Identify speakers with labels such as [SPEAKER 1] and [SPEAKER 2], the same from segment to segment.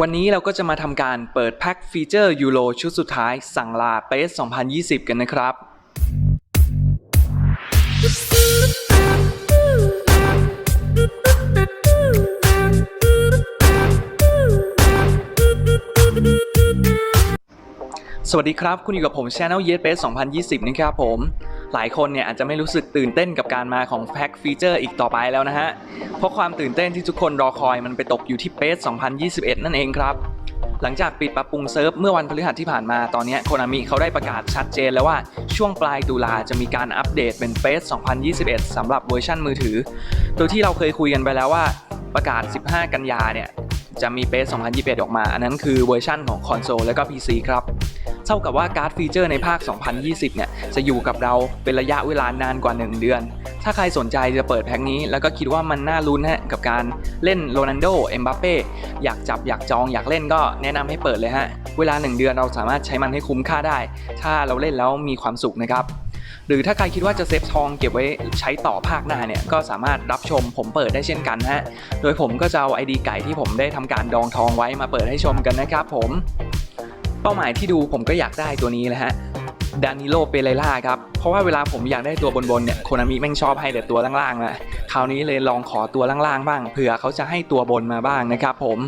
[SPEAKER 1] วันนี้เราก็จะมาทำการเปิดแพ็คฟีเจอร์ยูโรชุดสุดท้ายสั่งลาเปส2020 กันนะครับ สวัสดีครับ คุณอยู่กับผม Channel y e s p a c e 2020 นะครับผม หลายคนเนี่ยอาจจะไม่รู้สึกตื่นเต้นกับการมาของแพ็คฟีเจอร์อีกต่อไปแล้วนะฮะ เพราะความตื่นเต้นที่ทุกคนรอคอยมันไปตกอยู่ที่เปส2021 นั่นเองครับ หลังจากปิดปรับปรุงเซิร์ฟเมื่อวันพฤหัสที่ผ่านมาตอนนี้โคนามิเขาได้ประกาศชัดเจนแล้วว่าช่วงปลายตุลาจะมีการอัปเดตเป็นเฟส2021สำหรับเวอร์ชันมือถือ โดยที่เราเคยคุยกันไปแล้วว่าประกาศ 15 กันยาเนี่ยจะมีเฟส2021 ออกมา อันนั้นคือเวอร์ชันของคอนโซลและก็ PC ครับ เท่ากับว่าการ์ดฟีเจอร์ในภาค 2020 เนี่ย จะอยู่กับเราเป็นระยะเวลานานกว่า 1 เดือน ถ้าใครสนใจจะเปิดแพ็คนี้ แล้วก็คิดว่ามันน่าลุ้นฮะกับการเล่นโรนัลโด เอ็มบัปเป้ อยากจับอยากจองอยากเล่นก็แนะนำให้เปิดเลยฮะ เวลา 1 เดือนเราสามารถใช้มันให้คุ้มค่าได้ ถ้าเราเล่นแล้วมีความสุขนะครับหรือถ้าใครคิดว่าจะเซฟทองเก็บไว้ใช้ต่อภาคหน้าเนี่ยก็สามารถรับชมผมเปิดได้เช่นกันฮะ โดยผมก็จะเอา ID ไก่ที่ผมได้ทำการดองทองไว้มาเปิดให้ชมกันนะครับผม เป้าหมายที่ดูผมก็อยากได้ตัวนี้แหละฮะดานิโลเปเรล่าครับ เพราะว่าเวลาผมอยากได้ตัวบนๆเนี่ยโคนามิแม่งชอบให้แต่ตัวล่างๆนะคราวนี้เลยลองขอตัวล่างๆบ้างเผื่อเขาจะให้ตัวบนมาบ้างนะครับผม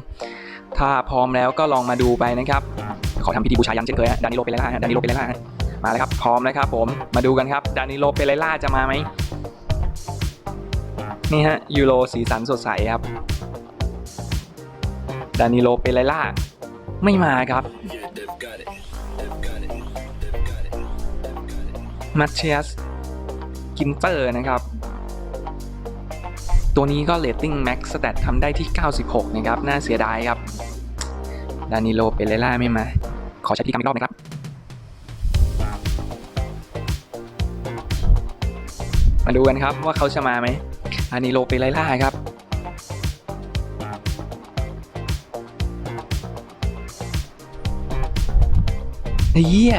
[SPEAKER 1] ถ้าพร้อมแล้วก็ลองมาดูไปนะครับ ขอทำพิธีบูชายันเช่นเคยฮะดานิโลเปเรล่าฮะดานิโลเปเรล่ามาแล้วครับ พร้อมนะครับผมมาดูกันครับดานิโลเปเรล่าจะมาไหมนี่ฮะยูโรสีสันสดใสครับดานิโลเปเรล่าไม่มาครับ มัตเชียสกินเตอร์นะครับ ตัวนี้ก็เรตติ้งแม็กสแตททำได้ที่ 96 นะครับ น่าเสียดายครับ ดานิโลเปเรล่าไม่มา ขอใช้ที่กรรมอีกรอบนะครับมาดูกันครับว่าเขาจะมาไหมดานิโลเปเรล่าครับ เฮีย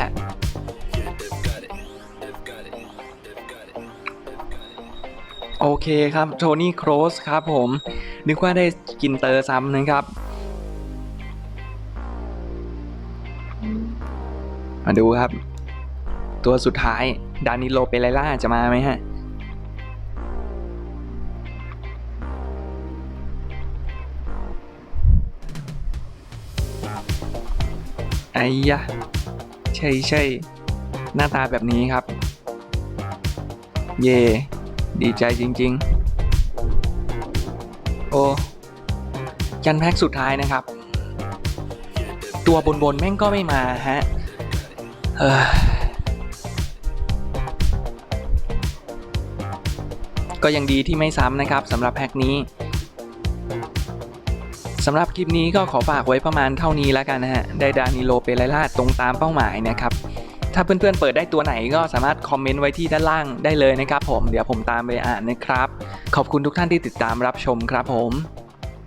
[SPEAKER 1] โอเคครับโทนี่โครสครับผม นึกว่าได้กินเตอร์ซ้ำนะครับ มาดูครับ ตัวสุดท้าย ดานิโลเปเรล่าจะมาไหมฮะไอ้ยะ ใช่ใช่หน้าตาแบบนี้ครับ เย่ ดีใจจริง ๆ โอ้ยันแพ็กสุดท้ายนะครับ ตัวบนๆแม่งก็ไม่มาฮะเออก็ยังดีที่ไม่ซ้ำนะครับสำหรับแพ็กนี้สำหรับคลิปนี้ก็ขอฝากไว้ประมาณเท่านี้แล้วกันนะฮะ ได้ดานิโลเปเรล่าตรงตามเป้าหมายนะครับ ถ้าเพื่อนๆเปิดได้ตัวไหนก็สามารถคอมเมนต์ไว้ที่ด้านล่างได้เลยนะครับผม เดี๋ยวผมตามไปอ่านนะครับ ขอบคุณทุกท่านที่ติดตามรับชมครับผม